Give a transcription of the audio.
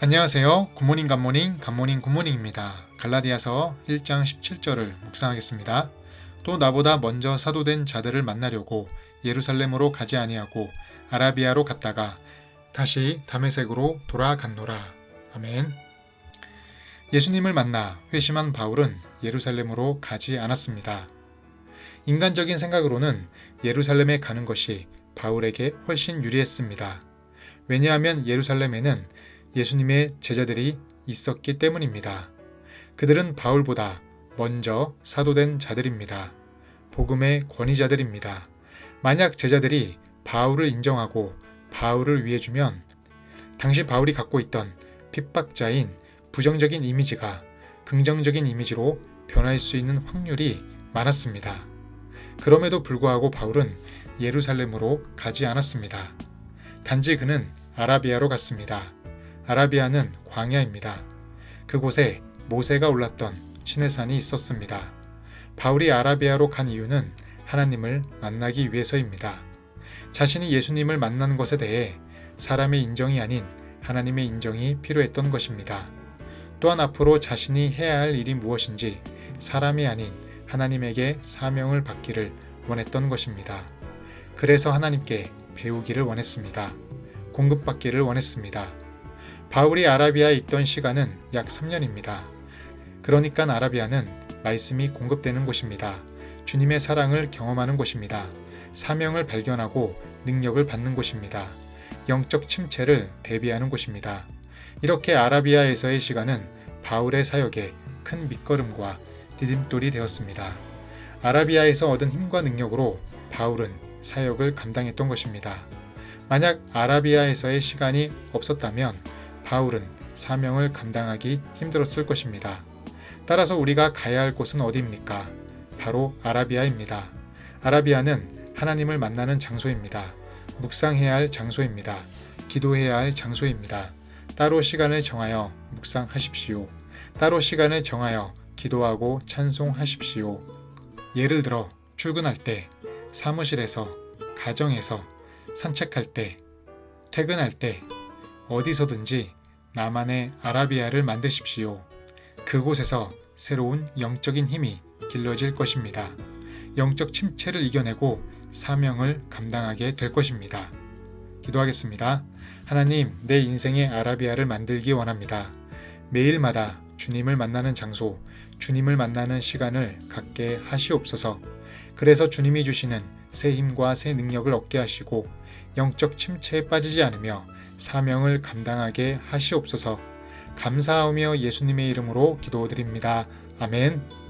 안녕하세요. 굿모닝 굿모닝 굿모닝 굿모닝입니다. 갈라디아서 1장 17절을 묵상하겠습니다. 또 나보다 먼저 사도된 자들을 만나려고 예루살렘으로 가지 아니하고 아라비아로 갔다가 다시 다메섹으로 돌아갔노라. 아멘. 예수님을 만나 회심한 바울은 예루살렘으로 가지 않았습니다. 인간적인 생각으로는 예루살렘에 가는 것이 바울에게 훨씬 유리했습니다. 왜냐하면 예루살렘에는 예수님의 제자들이 있었기 때문입니다. 그들은 바울보다 먼저 사도된 자들입니다. 복음의 권위자들입니다. 만약 제자들이 바울을 인정하고 바울을 위해 주면 당시 바울이 갖고 있던 핍박자인 부정적인 이미지가 긍정적인 이미지로 변할 수 있는 확률이 많았습니다. 그럼에도 불구하고 바울은 예루살렘으로 가지 않았습니다. 단지 그는 아라비아로 갔습니다. 아라비아는 광야입니다. 그곳에 모세가 올랐던 시내산이 있었습니다. 바울이 아라비아로 간 이유는 하나님을 만나기 위해서입니다. 자신이 예수님을 만난 것에 대해 사람의 인정이 아닌 하나님의 인정이 필요했던 것입니다. 또한 앞으로 자신이 해야 할 일이 무엇인지 사람이 아닌 하나님에게 사명을 받기를 원했던 것입니다. 그래서 하나님께 배우기를 원했습니다. 공급받기를 원했습니다. 바울이 아라비아에 있던 시간은 약 3년입니다. 그러니까 아라비아는 말씀이 공급되는 곳입니다. 주님의 사랑을 경험하는 곳입니다. 사명을 발견하고 능력을 받는 곳입니다. 영적 침체를 대비하는 곳입니다. 이렇게 아라비아에서의 시간은 바울의 사역에 큰 밑거름과 디딤돌이 되었습니다. 아라비아에서 얻은 힘과 능력으로 바울은 사역을 감당했던 것입니다. 만약 아라비아에서의 시간이 없었다면 바울은 사명을 감당하기 힘들었을 것입니다. 따라서 우리가 가야 할 곳은 어디입니까? 바로 아라비아입니다. 아라비아는 하나님을 만나는 장소입니다. 묵상해야 할 장소입니다. 기도해야 할 장소입니다. 따로 시간을 정하여 묵상하십시오. 따로 시간을 정하여 기도하고 찬송하십시오. 예를 들어 출근할 때, 사무실에서, 가정에서, 산책할 때, 퇴근할 때, 어디서든지 나만의 아라비아를 만드십시오. 그곳에서 새로운 영적인 힘이 길러질 것입니다. 영적 침체를 이겨내고 사명을 감당하게 될 것입니다. 기도하겠습니다. 하나님, 내 인생의 아라비아를 만들기 원합니다. 매일마다 주님을 만나는 장소, 주님을 만나는 시간을 갖게 하시옵소서. 그래서 주님이 주시는 새 힘과 새 능력을 얻게 하시고 영적 침체에 빠지지 않으며 사명을 감당하게 하시옵소서. 감사하며 예수님의 이름으로 기도드립니다. 아멘.